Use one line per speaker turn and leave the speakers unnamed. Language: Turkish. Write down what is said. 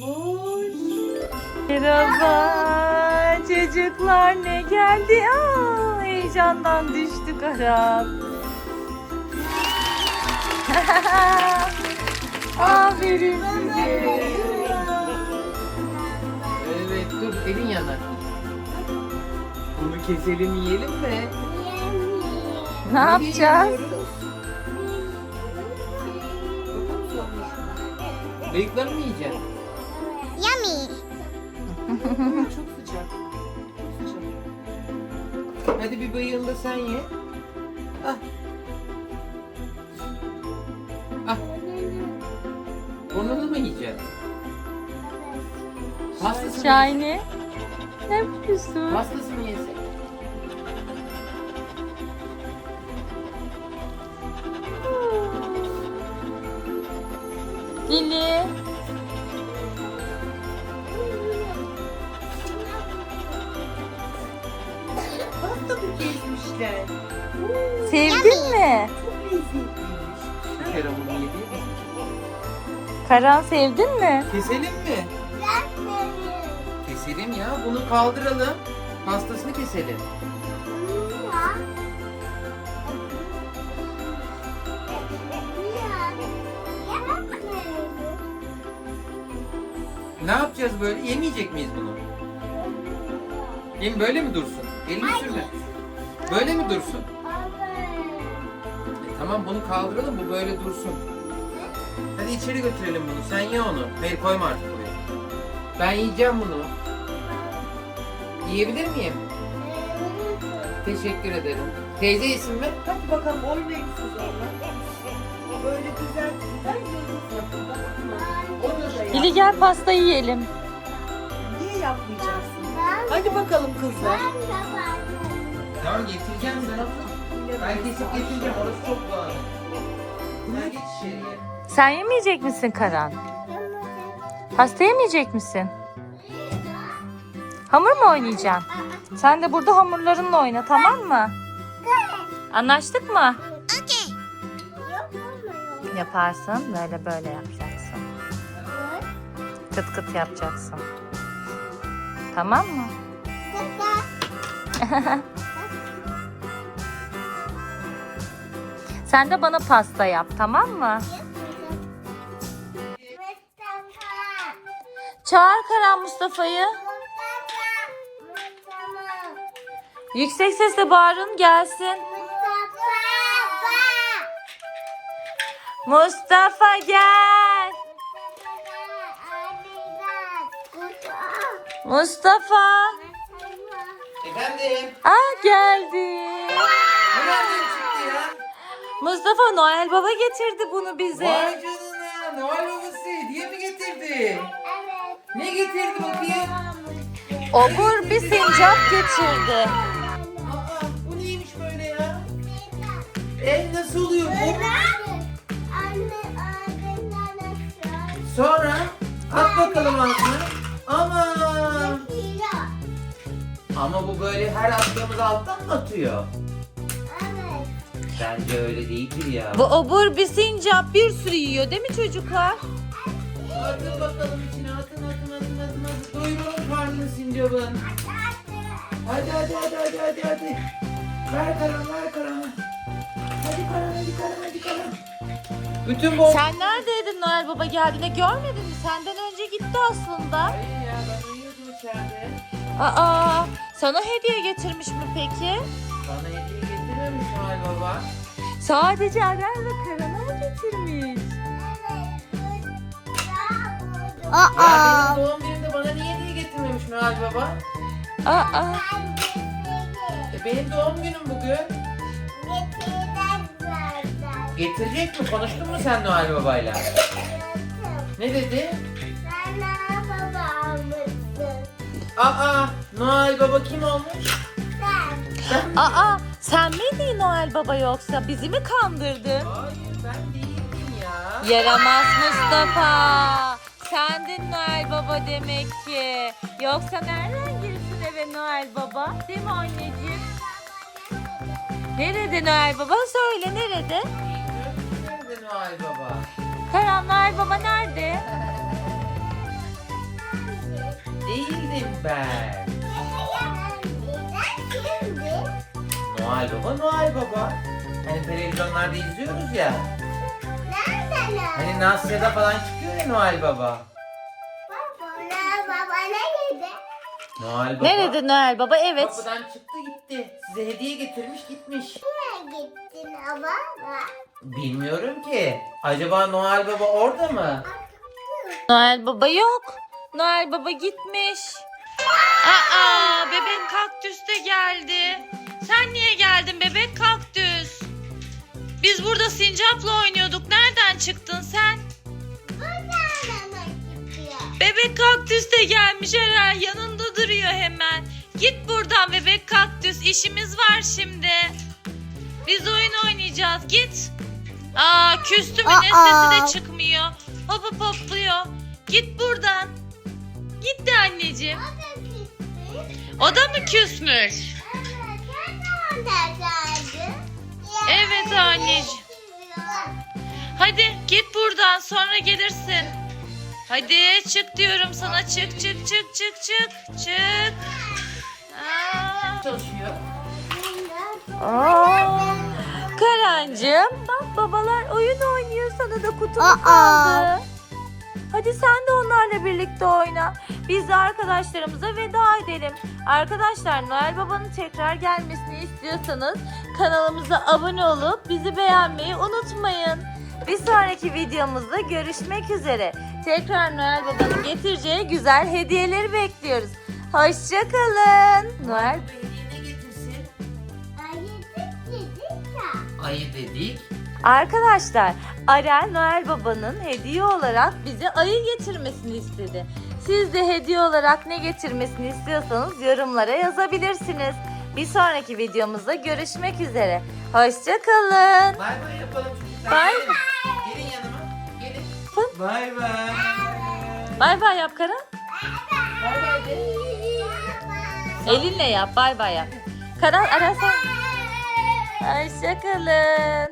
babuş.
Merhaba çocuklar ne geldi? Aa, heyecandan düştü Karan. Aferin size.
Evet dur elin yanar. Bunu keselim yiyelim mi?
Ne yapacağız?
Bıyıklarını mı yiyeceksin?
Yummy.
Çok sıcak. Çok sıcak. Hadi bir bıyığını da sen ye. Ah. Ah. Burnunu mu yiyeceksin? Pastasını,
Şahane. Ne yapıyorsun?
pastasını yesek.
Lili. Karan sevdin mi?
Keselim mi? Keselim ya. Bunu kaldıralım. Pastasını keselim. Ne yapacağız böyle? Yemeyecek miyiz bunu? Yem böyle mi dursun? Elini sürme. Böyle mi dursun? E, tamam bunu kaldıralım bu böyle dursun. Hadi içeri götürelim bunu. Sen ye onu. Hayır koyma artık buraya. Ben yiyeceğim bunu. Yiyebilir miyim? Teşekkür ederim. Teyze yesin mi?
Hadi bakalım oynayın siz onunla. Böyle güzel da yap.
Lili gel pasta yiyelim.
Niye yapmayacaksın? Hadi bakalım kızlar.
Tamam getireceğim ben. Ben kesip getireceğim. Orası çok bağlı. Sen geç içeriye.
Sen yemeyecek misin Karan? Pasta yemeyecek misin? Hamur mu oynayacaksın? Sen de burada hamurlarınla oyna tamam mı? Anlaştık mı? Yaparsın. Böyle böyle yapacaksın. Kıt kıt yapacaksın. Tamam mı? Sen de bana pasta yap tamam mı? Çağır Karan Mustafa'yı. Yüksek sesle bağırın gelsin. Mustafa gel. Mustafa.
Efendim?
Ah geldi.
Bu nereden çıktı ya?
Mustafa Noel Baba getirdi bunu bize.
Vay canına. Noel babası hediye mi getirdi?
Obur bir sincap getirdi.
Aa, bu neymiş böyle ya? El nasıl oluyor bu? Sonra at bakalım altına. Aman. Ama bu böyle her attığımız alttan mı atıyor? Bence öyle değildir ya.
Bu obur bir sincap bir sürü yiyor değil mi çocuklar?
Atın bakalım içine atın atın atın atın atın. Doyuralım karnını sincabın. Hadi hadi hadi hadi hadi hadi. Ver karan ver karan. Hadi karan hadi karan hadi karan. Bütün bol...
Sen neredeydin Noel Baba geldiğinde görmedin mi? Senden önce gitti aslında.
Hayır ya ben uyuyordum içeride.
Aa, sana hediye getirmiş mi peki?
Bana hediye getirmemiş Noel Baba.
Sadece Aral ve Karan'a mı getirmiş?
Ya benim doğum günümde bana niye hediye getirmemiş Noel Baba?
Aa,
E, benim doğum günüm bugün. Getirecek mi? Konuştun mu sen Noel Baba'yla? Ne dedi? Aa, Noel Baba kim olmuş?
aa, sen miydin Noel Baba yoksa bizi mi kandırdın?
Hayır ben değildim ya.
Yaramaz Mustafa. Sendin Noel Baba demek ki. Yoksa nereden girsin eve Noel Baba? Değil mi anneciğim? Nerede Noel Baba? Söyle nerede?
Nerede Noel Baba?
Karan Noel Baba nerede?
süper. Noel Baba, Noel Baba. Hani televizyonlarda izliyoruz ya. Hani Nasya'da falan çıkıyor ya Noel Baba. Noel Baba.
Nerede Noel Baba? Evet.
Kapıdan çıktı gitti. Size hediye getirmiş gitmiş. Bilmiyorum ki. Acaba Noel Baba orada mı?
Noel Baba yok. Noel Baba gitmiş. Aa, bebek kaktüs de geldi. Sen niye geldin bebek kaktüs? Biz burada sincapla oynuyorduk. Nereden çıktın sen? Bebek kaktüs de gelmiş herhalde. Yanında duruyor hemen. Git buradan bebek kaktüs. İşimiz var şimdi. Biz oyun oynayacağız. Git. Aa küstü mü ne sesi de çıkmıyor. Hop hop hopluyor. Git buradan. Gitti anneciğim. O da mı küsmüş? Evet anneciğim. Hadi git buradan sonra gelirsin. Hadi çık diyorum sana çık çık çık çık çık çık. Aa.
Çalışıyor.
Aa. Karancığım bak babalar oyun oynuyor sana da kutu mu
Aa.
kaldı? Hadi sen de onlarla birlikte oyna. Biz de arkadaşlarımıza veda edelim. Arkadaşlar Noel Baba'nın tekrar gelmesini istiyorsanız kanalımıza abone olup bizi beğenmeyi unutmayın. Bir sonraki videomuzda görüşmek üzere. Tekrar Noel Baba'nın getireceği güzel hediyeleri bekliyoruz. Hoşçakalın. Noel
ne getirsin? Ayı dedik.
Arkadaşlar Arel Noel Baba'nın hediye olarak bize ayı getirmesini istedi. Siz de hediye olarak ne getirmesini istiyorsanız yorumlara yazabilirsiniz. Bir sonraki videomuzda görüşmek üzere. Hoşçakalın.
Bay bay yapalım çocuklar.
Bay
Bay bay.
Bay bay yap Karan.
Bay bay.
Elinle yap bay bay yap. Karan ara sen. Hoşçakalın.